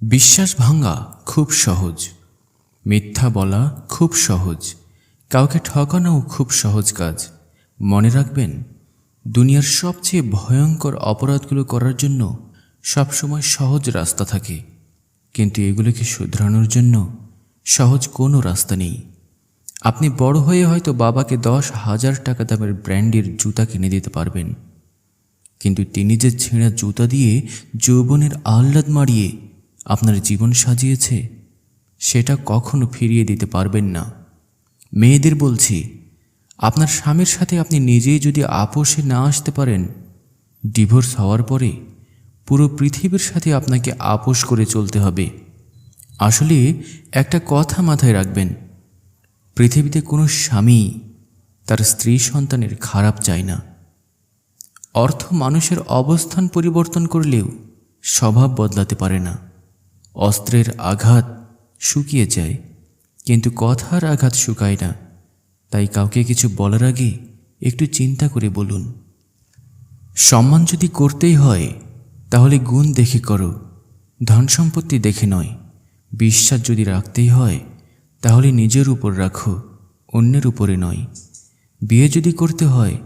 বিশ্বাস ভাঙা খুব সহজ। মিথ্যা বলা খুব সহজ। কাউকে ঠকানোও খুব সহজ কাজ। মনে রাখবেন, দুনিয়ার সবচেয়ে ভয়ঙ্কর অপরাধগুলো করার জন্য সবসময় সহজ রাস্তা থাকে। কিন্তু এগুলোকে শুধরানোর জন্য সহজ কোনো রাস্তা নেই। আপনি বড় হয়ে হয়তো বাবাকে দশ হাজার টাকা দামের ব্র্যান্ডের জুতা কিনে দিতে পারবেন। কিন্তু তিনি যে ছেঁড়া জুতা দিয়ে যৌবনের আহ্লাদ মারিয়ে আপনার জীবন সাজিয়েছে, সেটা কখনো ফিরিয়ে দিতে পারবেন না। মেয়েদের বলছি, আপনার স্বামীর সাথে আপনি নিজেই যদি আপোষে না আসতে পারেন, ডিভোর্স হওয়ার পরে পুরো পৃথিবীর সাথে আপনাকে আপোষ করে চলতে হবে। আসলে একটা কথা মাথায় রাখবেন, পৃথিবীতে কোনো স্বামী তার স্ত্রী সন্তানের খারাপ চায় না। অর্থ মানুষের অবস্থান পরিবর্তন করলেও স্বভাব বদলাতে পারে না। অস্ত্রের আঘাত শুকিয়ে যায়, কিন্তু কথার আঘাত শুকায় না। তাই কাউকে কিছু বলার আগে একটু চিন্তা করে বলুন। সম্মান যদি করতেই হয়, তাহলে গুণ দেখে করো। ধন সম্পত্তি দেখে নয়। বিশ্বাস যদি রাখতেই হয়, তাহলে নিজের উপর রাখো, অন্যের উপরে নয়। বিয়ে যদি করতে হয়,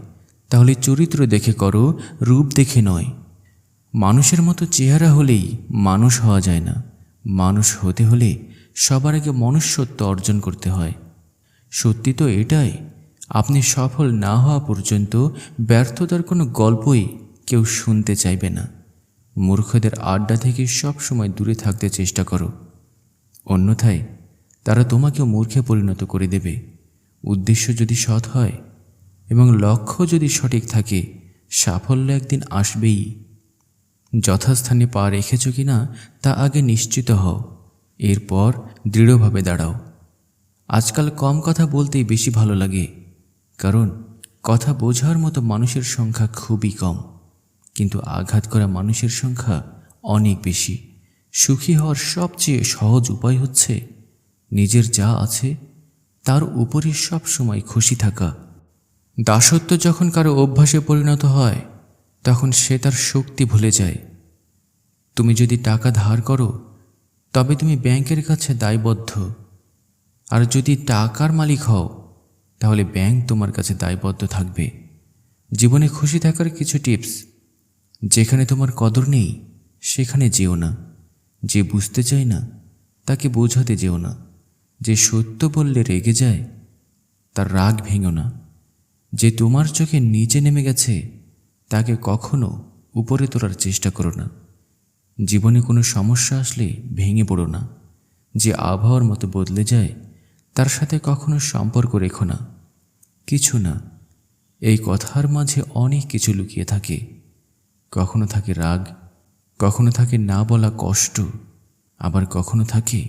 তাহলে চরিত্র দেখে করো, রূপ দেখে নয়। মানুষের মতো চেহারা হলেই মানুষ হওয়া যায় না। মানুষ হতে হলে সবার আগে মনুষ্যত্ব অর্জন করতে হয়। সত্যি তো এটাই, আপনি সফল না হওয়া পর্যন্ত ব্যর্থতার কোনো গল্পই কেউ শুনতে চাইবে না। মূর্খদের আড্ডা থেকে সব সময় দূরে থাকতে চেষ্টা করো। অন্যথায় তারা তোমাকেও মূর্খে পরিণত করে দেবে। উদ্দেশ্য যদি সৎ হয় এবং লক্ষ্য যদি সঠিক থাকে, সাফল্য একদিন আসবেই। যথাস্থানে পা রেখেছ কি না, তা আগে নিশ্চিত হও। এরপর দৃঢ়ভাবে দাঁড়াও। আজকাল কম কথা বলতেই বেশি ভালো লাগে, কারণ কথা বোঝার মতো মানুষের সংখ্যা খুবই কম। কিন্তু আঘাত করা মানুষের সংখ্যা অনেক বেশি। সুখী হওয়ার সবচেয়ে সহজ উপায় হচ্ছে নিজের যা আছে, তার উপরে সব সময় খুশি থাকা। দাসত্ব যখন কারও অভ্যাসে পরিণত হয় তখন সে তার শক্তি ভুলে যায়। তুমি যদি টাকা ধার করো, তবে তুমি ব্যাংকের কাছে দায়বদ্ধ। আর যদি টাকার মালিক হও, তাহলে ব্যাংক তোমার কাছে দায়বদ্ধ থাকবে। জীবনে খুশি থাকার কিছু টিপস। যেখানে তোমার কদর নেই, সেখানে যেও না। যে বুঝতে চায় না, তাকে বোঝাতে যেও না। যে সত্য বললে রেগে যায়, তার রাগ ভেঙো না। যে তোমার চোখে নিচে নেমে গেছে তাকে কখনো উপরে তোলার চেষ্টা করো না। জীবনে কোনো সমস্যা আসলে ভেঙে পড়ো না। যে আবহাওয়ার মতো বদলে যায়, তার সাথে কখনো সম্পর্ক রেখো না। কিছু না, এই কথার মাঝে অনেক কিছু লুকিয়ে থাকে। কখনো থাকে রাগ, কখনো থাকে না বলা কষ্ট, আবার কখনো থাকে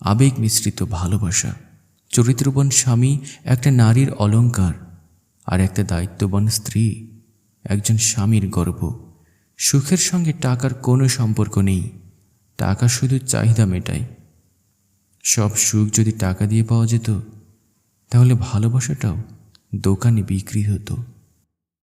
আবেগ মিশ্রিত ভালোবাসা। চরিত্রবান স্বামী একটা নারীর অলংকার আর একটা দায়িত্ববান স্ত্রী। একজন স্বামীর গর্ব। সুখের সঙ্গে টাকার কোনো সম্পর্ক নেই। টাকা শুধু চাহিদা মেটায়। সব সুখ যদি টাকা দিয়ে পাওয়া যেত, তাহলে ভালোবাসাটাও দোকানে বিক্রি হতো।